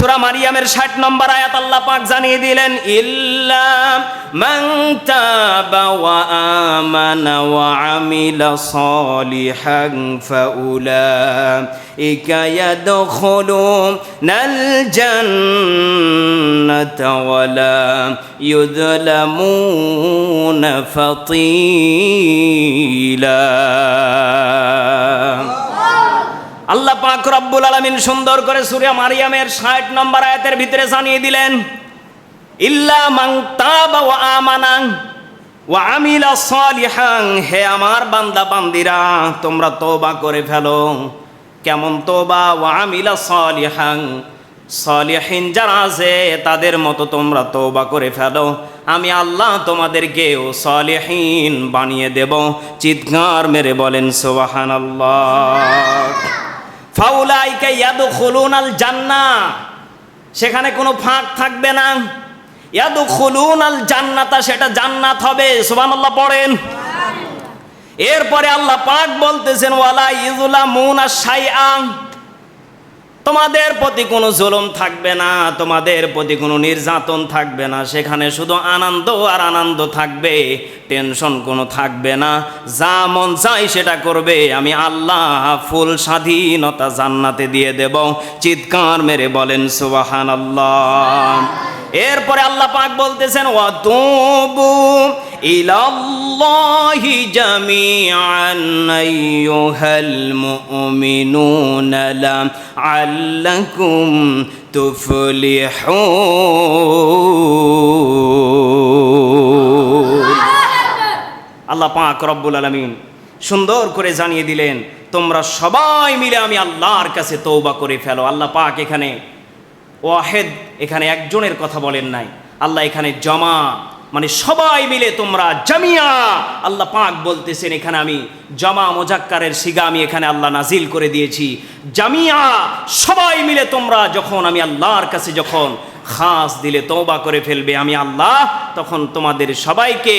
সূরা মারিয়ামের 60 নম্বর আয়াত আল্লাহ পাক জানিয়ে দিলেন, ইল্লা মান তাবা ওয়া আমানা ওয়া আমিলা সালিহান ফাউলাইকা ইয়াদখুলুনাল জান্নাতা ওয়া লা ইউযলামুনা ফাতিলা. আল্লাহ পাক রব্বুল আলামিন সুন্দর করে সূরা মারিয়ামের 60 নম্বর আয়াতের ভিতরে জানিয়ে দিলেন, ইল্লা মান তাবা ওয়া আমানা ওয়া আমিলা সালিহান হে আমার বান্দা বান্দিরা, তোমরা তওবা করে ফেলো। কেমন তওবা? ওয়া আমিলা সালিহান সালিহিন যারা আছে, তাদের মতো তোমরা তওবা করে ফেলো। আমি আল্লাহ তোমাদেরকেও সালিহিন বানিয়ে দেব। চিৎকার মেরে বলেন, সুবহানাল্লাহ ফাউলাইকা আল জান্না সেখানে কোনো ফাঁক থাকবে না। ইয়াদু খুলুন আল জান্নাতা, সেটা জান্নাত হবে। সুবহানাল্লাহ, পড়েন। এরপরে আল্লাহ পাক বলতেছেন, ওয়ালা ইযলামুনা শাইআ। তোমাদের প্রতি কোনো জুলুম থাকবে না, তোমাদের প্রতি কোনো নির্যাতন থাকবে না, সেখানে শুধু আনন্দ আর আনন্দ থাকবে টেনশন কোনো থাকবে না। যা মন চাই সেটা করবে, আমি আল্লাহ ফুল স্বাধীনতা জান্নাতে দিয়ে দেব। চিৎকার মেরে বলেন সুবাহান আল্লাহ এরপরে আল্লাহ পাক বলতেছেন ওয়াতুবু ইলাল্লাহি জামিআন, আইয়ুহাল মুমিনুনা লাআল্লাকুম তুফলিহুন। আল্লাহ পাক রব্বুল আলামিন সুন্দর করে জানিয়ে দিলেন, তোমরা সবাই মিলে আমি আল্লাহর কাছে তৌবা করে ফেলো। আল্লাহ পাক এখানে ওয়াহেদ এখানে একজনের কথা বলেন নাই। আল্লাহ এখানে জমা মানে সবাই মিলে তোমরা জামিয়া। আল্লাহ পাক বলতেছেন, এখানে আমি জামা মোজাক্কারের সিগা আমি এখানে আল্লাহ নাজিল করে দিয়েছি। জামিয়া সবাই মিলে তোমরা যখন, আমি আল্লাহর কাছে যখন খাস দিলে তওবা করে ফেলবে আমি আল্লাহ, তখন তোমাদের সবাইকে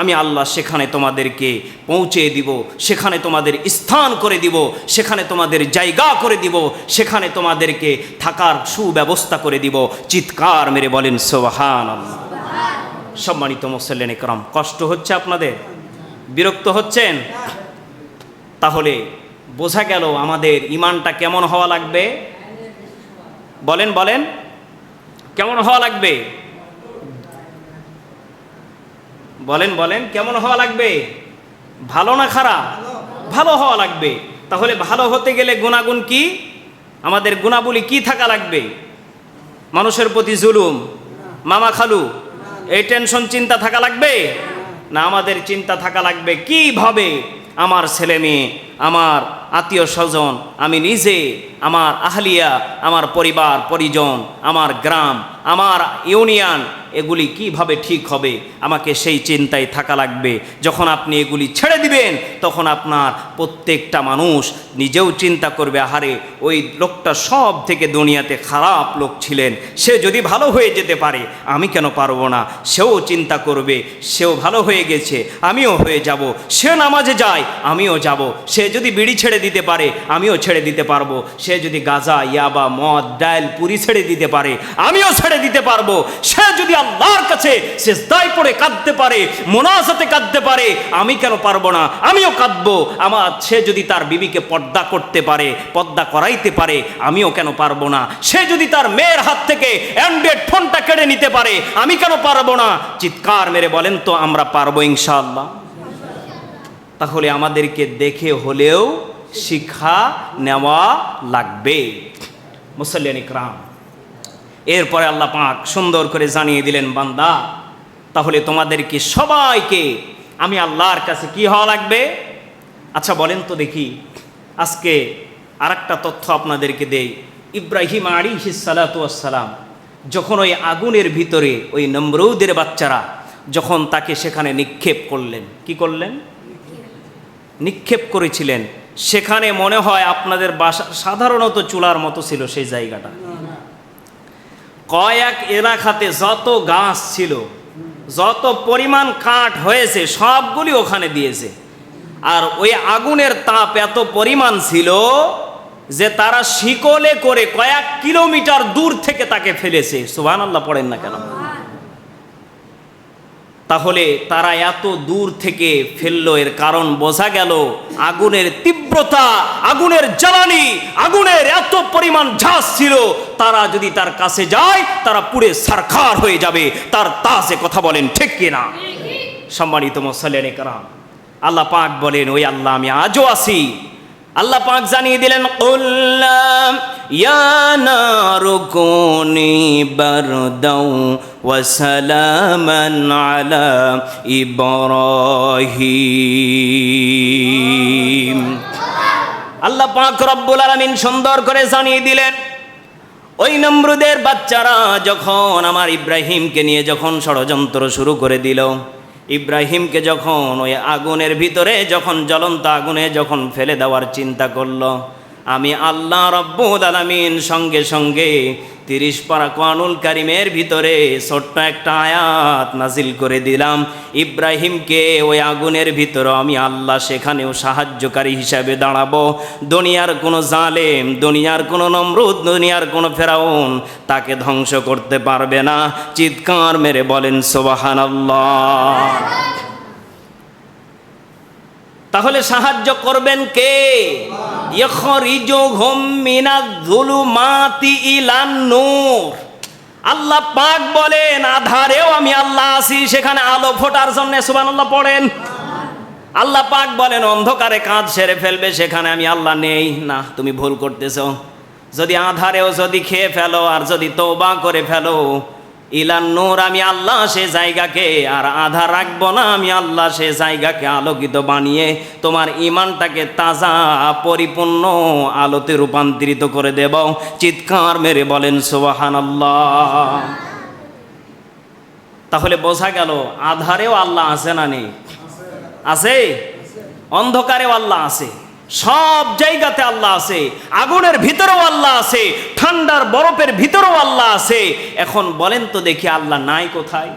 আমি আল্লাহ সেখানে তোমাদেরকে পৌঁছে দিব, সেখানে তোমাদের স্থান করে দিব, সেখানে তোমাদের জায়গা করে দিব, সেখানে তোমাদেরকে থাকার সুব্যবস্থা করে দিব। চিৎকার মেরে বলেন সোহান সম্মানিত মুসল্লেন একরাম, কষ্ট হচ্ছে আপনাদের? বিরক্ত হচ্ছেন? তাহলে বোঝা গেল আমাদের ইমানটা কেমন হওয়া লাগবে? বলেন বলেন। কেমন হওয়া লাগবে? বলেন বলেন। কেমন হওয়া লাগবে? ভালো না খারাপ? ভালো হওয়া লাগবে। তাহলে ভালো হতে গেলে গুণাগুণ কি? আমাদের গুণাবলী কি থাকা লাগবে? মানুষের প্রতি জুলুম, মামা খালু, এই টেনশন চিন্তা থাকা লাগবে? না, আমাদের চিন্তা থাকা লাগবে কীভাবে? আমার ছেলে মেয়ে, আমার আত্মীয় স্বজন, আমি নিজে, আমার আহলিয়া, আমার পরিবার, পরিজন, আমার গ্রাম, আমার ইউনিয়ন এগুলি কীভাবে ঠিক হবে? আমাকে সেই চিন্তায় থাকা লাগবে। যখন আপনি এগুলি ছেড়ে দিবেন, তখন আপনার প্রত্যেকটা মানুষ নিজেও চিন্তা করবে, আহারে, ওই লোকটা সব থেকে দুনিয়াতে খারাপ লোক ছিলেন। সে যদি ভালো হয়ে যেতে পারে, আমি কেন পারব না? সেও চিন্তা করবে, সেও ভালো হয়ে গেছে, আমিও হয়ে যাব। সে নামাজে যায়, আমিও যাব। সে যদি বিড়ি ছেড়ে দিতে পারে, আমিও ছেড়ে দিতে পারব। সে যদি গাজা, ইয়াবা, মদ ডাইল পুরি ছেড়ে দিতে পারে, আমিও ছেড়ে দিতে পারব। সে যদি আল্লাহর কাছে সে দায় পড়ে কাঁদতে পারে, মোনাজাতে কাঁদতে পারে, আমি কেন পারব না? আমিও কাঁদবো। আমার সে যদি তার বিবিকে পর্দা করতে পারে, পর্দা করাইতে পারে, আমিও কেন পারব না? সে যদি তার মেয়ের হাত থেকে অ্যান্ড্রয়েড ফোনটা কেড়ে নিতে পারে, আমি কেন পারব না? চিৎকার মেরে বলেন তো, আমরা পারব ইনশাআল্লাহ। তাহলে আমাদেরকে দেখে হলেও শিক্ষা নেওয়া লাগবে। মুসল্লিয়ান ইকরাম এরপরে আল্লাহ পাক সুন্দর করে জানিয়ে দিলেন, বান্দা, তাহলে তোমাদেরকে সবাইকে আমি আল্লাহর কাছে কি হওয়া লাগবে? আচ্ছা বলেন তো দেখি, আজকে আর তথ্য আপনাদেরকে দেই। ইব্রাহিম আলী সালাতাম যখন ওই আগুনের ভিতরে ওই নমরৌদের বাচ্চারা যখন তাকে সেখানে নিক্ষেপ করলেন, কি করলেন? নিক্ষেপ করেছিলেন। সেখানে মনে হয় আপনাদের বাসা সাধারণত চুলার মতো ছিল সেই জায়গাটা। কয়েক এলাকাতে যত গাছ ছিল, যত পরিমাণ কাঠ হয়েছে, সবগুলি ওখানে দিয়েছে। আর ওই আগুনের তাপ এত পরিমাণ ছিল যে তারা শিকলে করে কয়েক কিলোমিটার দূর থেকে তাকে ফেলেছে। সুবাহ আল্লাহ পড়েন না কেন? তাহলে তারা এত দূর থেকে ফেলল। এর কারণ বোঝা গেল আগুনের তীব্রতা, আগুনের জ্বালানি, আগুনের এত পরিমাণ ঝাঁস ছিল। তারা যদি তার কাছে যায়, তারা পুড়ে সারখার হয়ে যাবে। তার তাজে কথা বলেন, ঠিক কিনা সম্মানিত মুসল্লিয়ান কারাম, আল্লাহ পাক বলেন, ওই আল্লাহ, আমি আজও আছি। আল্লাহ পাক জানিয়ে দিলেন কুল্লাম ইয়া নারু কুনি বারদাও ওয়া সালামান আলা ইব্রাহিম। আল্লাহ পাক রব্বুল আলামিন সুন্দর করে জানিয়ে দিলেন, ওই নমরুদের বাচ্চারা যখন আমার ইব্রাহিমকে নিয়ে যখন ষড়যন্ত্র শুরু করে দিল ইব্রাহিমকে যখন ওই আগুনের ভিতরে যখন জ্বলন্ত আগুনে যখন ফেলে দেওয়ার চিন্তা করল আমি আল্লাহ রব্বুল আলামিন সঙ্গে সঙ্গে তিরিশ পারা কোয়ানুল কারিমের ভিতরে ছোট্ট একটা আয়াত নাজিল করে দিলাম। ইব্রাহিমকে ওই আগুনের ভিতরে আমি আল্লাহ সেখানেও সাহায্যকারী হিসাবে দাঁড়াবো। দুনিয়ার কোনো জালেম, দুনিয়ার কোনো নমরুদ, দুনিয়ার কোনো ফেরাউন তাকে ধ্বংস করতে পারবে না। চিৎকার মেরে বলেন সোবাহান তাহলে সাহায্য করবেন কে? আল্লাহ পাক বলেন, আধারেও আমি আল্লাহ আছি, সেখানে আলো ফোটার জন্য সুবহানাল্লাহ পড়েন। আল্লাহ পাক বলেন, অন্ধকারে কাঁধ সেরে ফেলবে, সেখানে আমি আল্লাহ নেই। না, তুমি ভুল করতেছ। যদি আধারেও যদি খেয়ে ফেলো, আর যদি তৌবা করে ফেলো ইলান নূর, আমি আল্লাহ সে জায়গাকে, আর আধা রাখব না, আমি আল্লাহ সে জায়গাকে আলোকিত বানিয়ে তোমার ইমানটাকে তাজা, পরিপূর্ণ আলোতে রূপান্তরিত করে দেব। চিৎকার মেরে বলেন সোবাহান আল্লাহ তাহলে বোঝা গেল, আধারেও আল্লাহ আছে না নেই? আছে? অন্ধকারেও আল্লাহ আছে। সব জায়গাতে আল্লাহ আছে। আগুনের ভিতরেও আল্লাহ আছে, ঠান্ডার বরফের ভিতরেও আল্লাহ আছে। এখন বলেন তো দেখি আল্লাহ নাই কোথায়?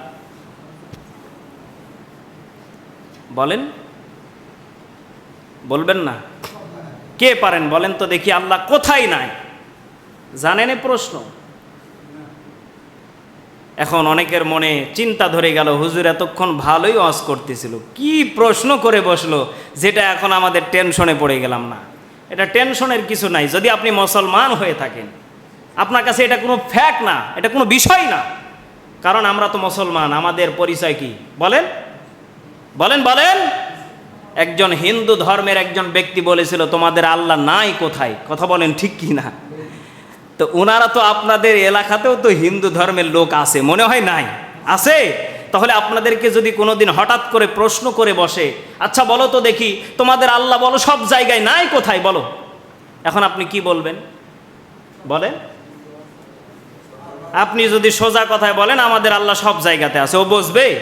বলেন। বলবেন না। কে পারেন? বলেন তো দেখি আল্লাহ কোথায় নাই? জানেন প্রশ্ন। এখন অনেকের মনে চিন্তা ধরে গেল, হুজুর, এতক্ষণ ভালোই ওয়াজ করতেছিল। কি প্রশ্ন করে বসল যেটা এখন আমাদের টেনশনে পড়ে গেলাম না? এটা টেনশনের কিছু নাই, যদি আপনি মুসলমান হয়ে থাকেন। আপনার কাছে এটা কোনো ফ্যাক্ট না, এটা কোনো বিষয় না। কারণ আমরা তো মুসলমান, আমাদের পরিচয় কি? বলেন। বলেন বলেন। একজন হিন্দু ধর্মের একজন ব্যক্তি বলেছিল, তোমাদের আল্লাহ নাই কোথায়? কথা বলেন ঠিক কি না তো ওনারা তো আপনাদের এলাকাতেও তো হিন্দু ধর্মের লোক আছে, মনে হয় নাই? আছে? তাহলে আপনাদেরকে যদি কোনোদিন হঠাৎ করে প্রশ্ন করে বসে আচ্ছা বলো তো দেখি, তোমাদের আল্লাহ বলো, সব জায়গায় নাই কোথায়? বলো। এখন আপনি কি বলবেন? বলেন। আপনি যদি সোজা কথায় বলেন, আমাদের আল্লাহ সব জায়গাতে আছে। ও বসবে?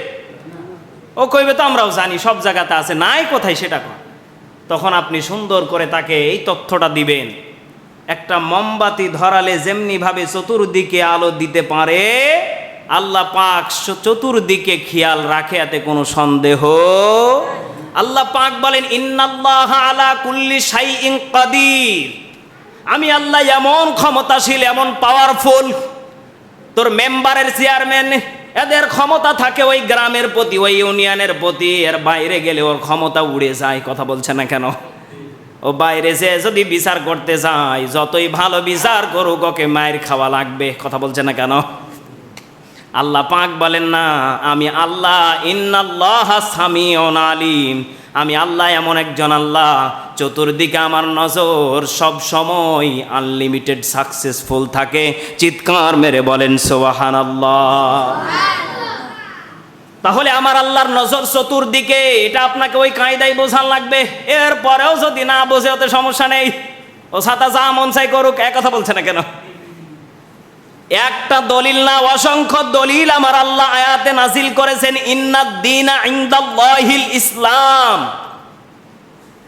ও কইবে, তো আমরাও জানি, সব জায়গাতে আছে। নাই কোথায় সেটা তখন আপনি সুন্দর করে তাকে এই তথ্যটা দিবেন। একটা মোমবাতি ধরালে যেমনিভাবে চতুর্দিকে আলো দিতে পারে, আল্লাহ পাক চতুর্দিকে খেয়াল রাখে, এতে কোনো সন্দেহ আল্লাহ পাক বলেন, ইন্নাল্লাহ আলা কুল্লি শাইইন কাদির। আমি আল্লাহ এমন ক্ষমতাশীল, এমন পাওয়ারফুল তোর মেম্বারের চেয়ারম্যান, এদের ক্ষমতা থাকে ওই গ্রামের প্রতি, ওই ইউনিয়নের প্রতি, এর বাইরে গেলে ওর ক্ষমতা উড়ে যায়, কথা বলছে না কেন? ও বাইরে যে যদি বিচার করতে যায়, যতই ভালো বিচার করুক, ওকে মায়ের খাওয়া লাগবে। কথা বলছে না কেন? আল্লাহ পাক বলেন, না, আমি আল্লাহ, ইন্নাল্লাহ সামিউন আলিম। আমি আল্লাহ এমন একজন আল্লাহ, চতুর্দিকে আমার নজর সব সময় আনলিমিটেড সাকসেসফুল থাকে। চিৎকার মেরে বলেন সোহান আল্লাহ তাহলে আমার আল্লাহর নজর চতুর্দিকে, এটা আপনাকে ওই কায়দায় বোঝান লাগবে। এরপরেও যদি না বোঝে, ওতে সমস্যা নেই। ও সাতা যা মন চাই করুক, এক কথা বলছে না কেন? একটা দলিল না, অসংখ্য দলিল আমার আল্লাহ আয়াতে নাজিল করেছেন ইন্নাদ দিনা ইনদাল্লাহিল ইসলাম।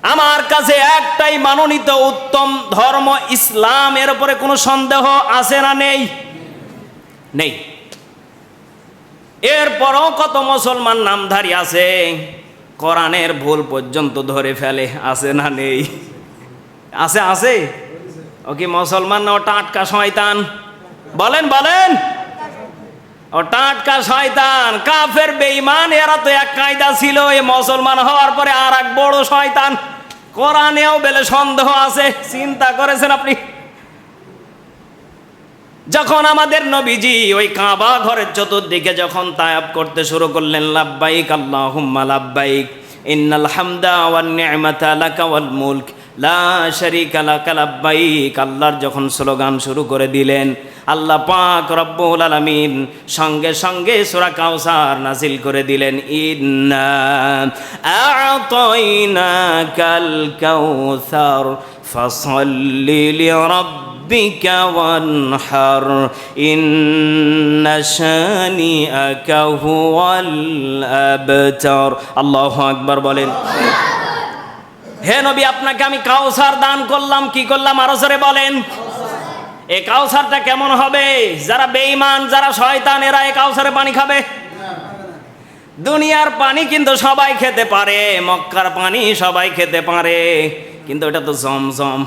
আমার কাছে একটাই মানোনীত উত্তম ধর্ম ইসলাম, এর উপরে কোনো সন্দেহ আছে না নেই? নেই। এরপরও কত মুসলমান নামধারী আছে? কোরআনের ভুল পর্যন্ত ধরে ফেলে, আছে না নেই? আছে আছে? ও কি মুসলমান না ও টাটকা শয়তান? বলেন বলেন। ও টাটকা শয়তান, কাফের, বেঈমান, এরা তো এক কায়দা ছিল এই মুসলমান হওয়ার পরে আর এক বড় শয়তান। কোরআনেও বেলে সন্দেহ আছে, চিন্তা করেছেন আপনি? যখন আমাদের নবীজি ওই কাবা ঘরের চতুর্দিকে যখন তায়াব করতে শুরু করলেন, লাব্বাইক আল্লাহুম্মা লাব্বাইক, ইন্নাল হামদা ওয়ান নি'মাতা মুলক, লা শারীকা আল্লাহর যখন স্লোগান শুরু করে দিলেন, আল্লাহ পাক রব্বুল আলামিন সঙ্গে সঙ্গে সূরা কাউসার নাজিল করে দিলেন, ইন্না আ'তাইনাকাল কাউসার ফাসাল্লি ربك وانحر إن شانئك هو الأبتر الله أكبر বলেন হে নবী আপনাকে আমি কাউসার দান করলাম কি করলাম আরো জোরে বলেন এই কাউসারটা কেমন হবে যারা বেঈমান যারা শয়তান এরা এই কাউসারে পানি খাবে দুনিয়ার পানি কিন্তু সবাই খেতে পারে মক্কার পানি সবাই খেতে পারে কিন্তু এটা তো জমজম